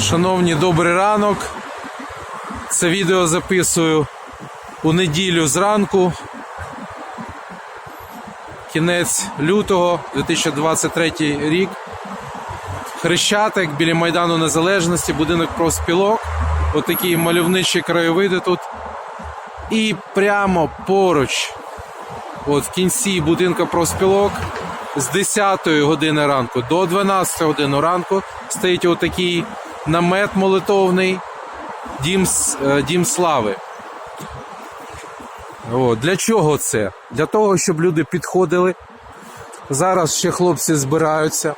Шановні, добрий ранок. Це відео записую у неділю зранку. Кінець лютого 2023 рік. Хрещатик біля Майдану Незалежності, будинок профспілок. Отакі мальовничі краєвиди тут. І прямо поруч, от в кінці будинку профспілок, з 10 години ранку до 12 години ранку стоїть отакий намет молитовний Дім, е, Дім Слави. О, для чого це? Для того, щоб люди підходили. Зараз ще хлопці збираються.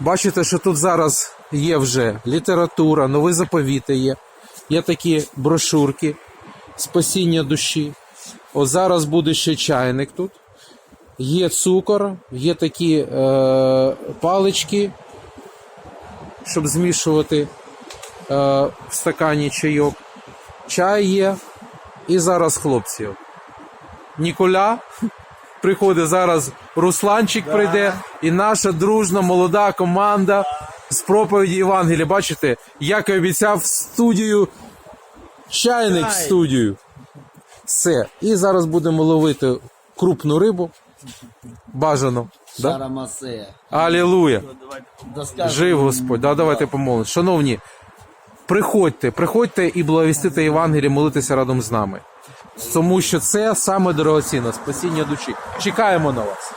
Бачите, що тут зараз є вже література, нові заповіти є. Є такі брошурки спасіння душі. От зараз буде ще чайник тут. Є цукор, є такі е, палички, щоб змішувати е, в стакані чайок. Чай є. І зараз хлопці. Ніколя приходить зараз Русланчик прийде, і наша дружна молода команда з проповіді Євангелія. Бачите, як і обіцяв в студію, чайник в студію. Все. І зараз будемо ловити крупну рибу. Бажано. Да? Алілуя. Жив Господь. Да, давайте помолимось. Шановні, приходьте, приходьте і благовістите Євангеліє, молитися разом з нами. Тому що це саме дорогоцінне спасіння душі. Чекаємо на вас.